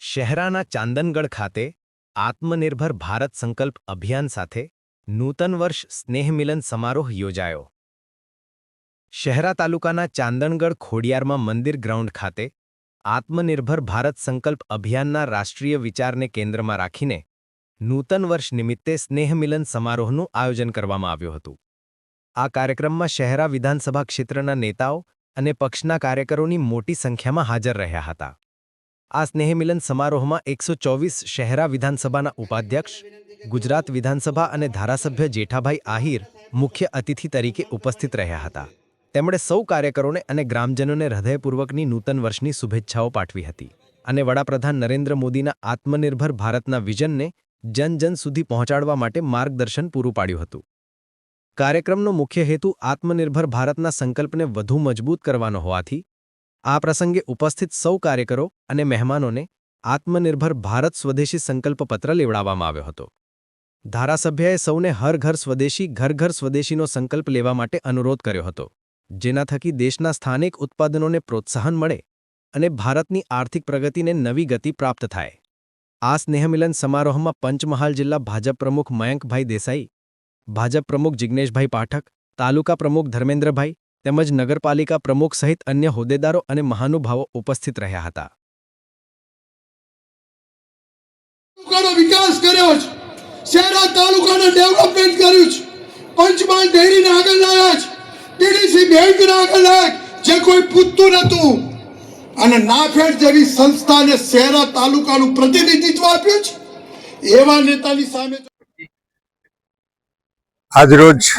શહેરાના ચાંદનગઢ ખાતે આત્મનિર્ભર ભારત સંકલ્પ અભિયાન સાથે નૂતન વર્ષ સ્નેહમિલન સમારોહ યોજાયો. શહેરા તાલુકાના ચાંદનગઢ ખોડિયારમાં મંદિર ગ્રાઉન્ડ ખાતે આત્મનિર્ભર ભારત સંકલ્પ અભિયાનના રાષ્ટ્રીય વિચારને કેન્દ્રમાં રાખીને નૂતન વર્ષ નિમિત્તે સ્નેહમિલન સમારોહનું આયોજન કરવામાં આવ્યું હતું. આ કાર્યક્રમમાં શહેરા વિધાનસભા ક્ષેત્રના નેતાઓ અને પક્ષના કાર્યકરોની મોટી સંખ્યામાં હાજર રહ્યા હતા. આ સ્નેહમિલન સમારોહમાં એકસો ચોવીસ શહેરા વિધાનસભાના ઉપાધ્યક્ષ, ગુજરાત વિધાનસભા અને ધારાસભ્ય જેઠાભાઈ આહિર મુખ્ય અતિથિ તરીકે ઉપસ્થિત રહ્યા હતા. તેમણે સૌ કાર્યકરોને અને ગ્રામજનોને હૃદયપૂર્વકની નૂતન વર્ષની શુભેચ્છાઓ પાઠવી હતી અને વડાપ્રધાન નરેન્દ્ર મોદીના આત્મનિર્ભર ભારતના વિઝનને જન જન સુધી પહોંચાડવા માટે માર્ગદર્શન પૂરું પાડ્યું હતું. કાર્યક્રમનો મુખ્ય હેતુ આત્મનિર્ભર ભારતના સંકલ્પને વધુ મજબૂત કરવાનો હોવાથી આ પ્રસંગે ઉપસ્થિત સૌ કાર્યકરો અને મહેમાનોને આત્મનિર્ભર ભારત સ્વદેશી સંકલ્પ પત્ર લેવડાવવામાં આવ્યો હતો. ધારાસભ્યએ સૌને હર ઘર સ્વદેશી, ઘર ઘર સ્વદેશીનો સંકલ્પ લેવા માટે અનુરોધ કર્યો હતો, જેના થકી દેશના સ્થાનિક ઉત્પાદનોને પ્રોત્સાહન મળે અને ભારતની આર્થિક પ્રગતિને નવી ગતિ પ્રાપ્ત થાય. આ સ્નેહમિલન સમારોહમાં પંચમહાલ જિલ્લા ભાજપ પ્રમુખ મયંકભાઈ દેસાઈ, ભાજપ પ્રમુખ જિજ્ઞેશભાઈ પાઠક, તાલુકા પ્રમુખ ધર્મેન્દ્રભાઈ તેમજ નગરપાલિકા પ્રમુખ સહિત અન્ય હોદ્દેદારો અને મહાનુભાવો ઉપસ્થિત રહ્યા હતા. વિકાસ કર્યો છે શહેરા તાલુકાનું ડેવલપમેન્ટ કર્યું છે પંચમહાલ ડેરીને આગળ લાવ્યા છે ડીડીસી બેંકને આગળ લાવ્યા જે. કોઈ પૂછતું નહોતું. અને નાફેડ જેવી સંસ્થાને શહેરા તાલુકાનું પ્રતિનિધિત્વ આપ્યું છે એવા નેતાની સામે આજરોજ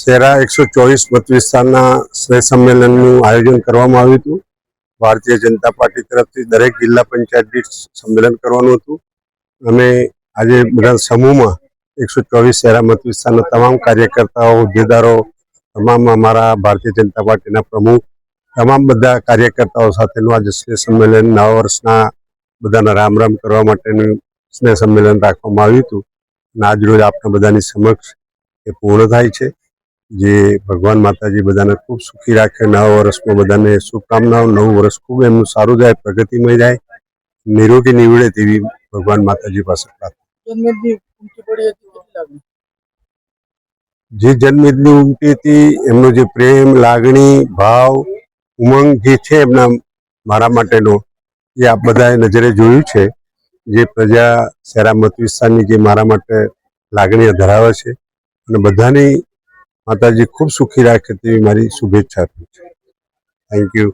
શેરા એકસો ચોવીસ વિસ્તારના સ્નેહ સંમેલનનું આયોજન કરવામાં આવ્યું હતું. ભારતીય જનતા પાર્ટી તરફથી દરેક જિલ્લા પંચાયત દીઠ સંમેલન કરવાનું હતું. અમે આજે બધા સમૂહમાં એકસો ચોવીસ શહેરા મત વિસ્તારના તમામ કાર્યકર્તાઓ હોદ્દેદારો તમામ અમારા ભારતીય જનતા પાર્ટીના પ્રમુખ, તમામ બધા કાર્યકર્તાઓ સાથેનું આજે સ્નેહ સંમેલન નવા વર્ષના બધાના રામ રામ કરવા માટેનું સ્નેહ સંમેલન રાખવામાં આવ્યું હતું. અને આજરોજ આપણા બધાની સમક્ષ એ પૂર્ણ થાય છે. જે ભગવાન માતાજી બધાને ખૂબ સુખી રાખે નવા વર્ષમાં બધાને શુભકામનાઓ નવું વર્ષ ખૂબ એમનું સારું જાય પ્રગતિમય જાય નિરોગી નીવડે તેવી ભગવાન માતાજી પાસે પ્રાર્થના. જે જન્મેદની ઉમટી હતી એમનો જે પ્રેમ લાગણી ભાવ ઉમંગ જે છે એમના મારા માટેનો એ આપ બધાએ નજરે જોયું છે. જે પ્રજા શહેરા મત વિસ્તારની જે મારા માટે લાગણીઓ ધરાવે છે અને બધાની માતાજી ખૂબ સુખી રાખે તેવી મારી શુભેચ્છા આપું છું. Thank you